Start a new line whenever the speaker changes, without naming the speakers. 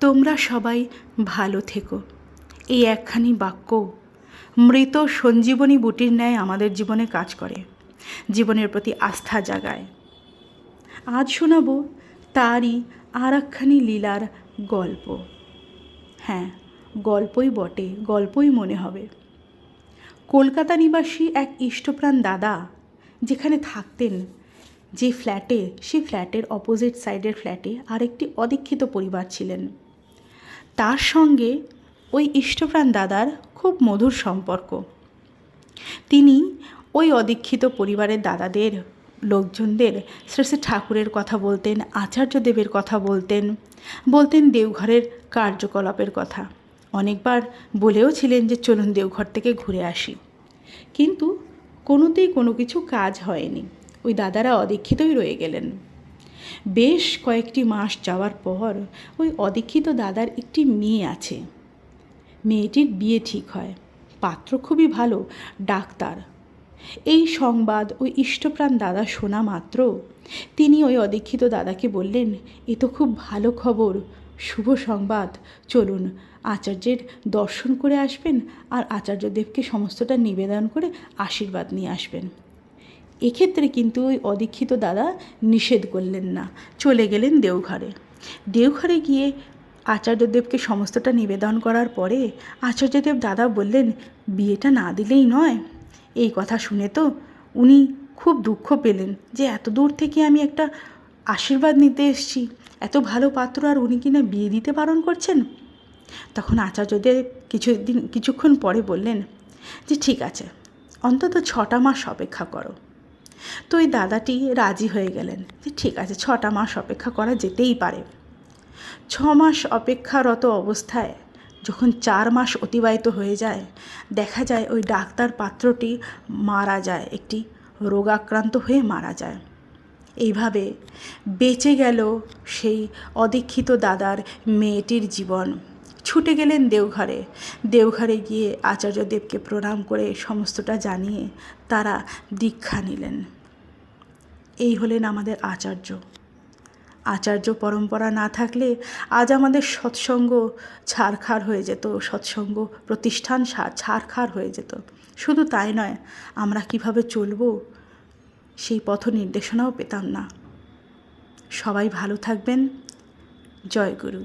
তোমরা সবাই ভালো থেকো। এই একখানি বাক্য মৃত সঞ্জীবনী বুটির ন্যায় আমাদের জীবনে কাজ করে, জীবনের প্রতি আস্থা জাগায়। আজ শোনাব তারই আর একখানি লীলার গল্প। হ্যাঁ গল্পই বটে, গল্পই মনে হবে। কলকাতা নিবাসী এক ইষ্টপ্রাণ দাদা যেখানে থাকতেন যে ফ্ল্যাটে সেই ফ্ল্যাটের অপোজিট সাইডের ফ্ল্যাটে আরেকটি অদীক্ষিত পরিবার ছিলেন। তার সঙ্গে ওই ইষ্টপ্রাণ দাদার খুব মধুর সম্পর্ক। তিনি ওই অদীক্ষিত পরিবারের দাদাদের, লোকজনদের শ্রী শ্রী ঠাকুরের কথা বলতেন, আচার্যদেবের কথা বলতেন বলতেন দেওঘরের কার্যকলাপের কথা। অনেকবার বলেও ছিলেন যে, চলুন দেওঘর থেকে ঘুরে আসি। কিন্তু কোনোতেই কোনো কিছু কাজ হয়নি। ওই দাদারা অদীক্ষিতই রয়ে গেলেন। বেশ কয়েকটি মাস যাওয়ার পর ওই অদীক্ষিত দাদার একটি মেয়ে আছে। মেয়েটির বিয়ে ঠিক হয়। পাত্র খুবই ভালো, ডাক্তার। এই সংবাদ ওই ইষ্টপ্রাণ দাদা শোনা মাত্র তিনি ওই অদীক্ষিত দাদাকে বললেন, এ তো খুব ভালো খবর। শুভ সংবাদ। চলুন, আচার্যের দর্শন করে আসবেন আর আচার্যদেবকে সমস্তটা নিবেদন করে আশীর্বাদ নিয়ে আসবেন। এক্ষেত্রে কিন্তু ওই অদীক্ষিত দাদা নিষেধ করলেন না। চলে গেলেন দেওঘরে। দেওঘরে গিয়ে আচার্যদেবকে সমস্তটা নিবেদন করার পরে আচার্যদেব দাদা বললেন, বিয়েটা না দিলেই নয়? এই কথা শুনে তো উনি খুব দুঃখ পেলেন যে এত দূর থেকে আমি একটা আশীর্বাদ নিতে এসেছি। এত ভালো পাত্র আর উনি কিনা বিয়ে দিতে বারণ করছেন? তখন আচার্যদেব কিছুদিন, কিছুক্ষণ পরে বললেন, যে ঠিক আছে, অন্তত ছটা মাস অপেক্ষা করো। তো ওই দাদাটি রাজি হয়ে গেলেন যে ঠিক আছে, ছটা মাস অপেক্ষা করা যেতেই পারে। ছ মাস অপেক্ষারত অবস্থায় যখন চার মাস অতিবাহিত হয়ে যায়, দেখা যায় ওই ডাক্তার পাত্রটি মারা যায়, একটি রোগাক্রান্ত হয়ে মারা যায়। এইভাবে বেঁচে গেল সেই অদীক্ষিত দাদার মেয়েটির জীবন। ছুটে গেলেন দেওঘরে। দেওঘরে গিয়ে আচার্যদেবকে প্রণাম করে সমস্তটা জানিয়ে তারা দীক্ষা নিলেন। এই হলেন আমাদের আচার্য। আচার্য পরম্পরা না থাকলে আজ আমাদের সৎসঙ্গ ছাড়খার হয়ে যেত, সৎসঙ্গ প্রতিষ্ঠান ছাড়খার হয়ে যেত। শুধু তাই নয়, আমরা কীভাবে চলবো সেই পথ নির্দেশনাও পেতাম না। সবাই ভালো থাকবেন। জয় গুরু।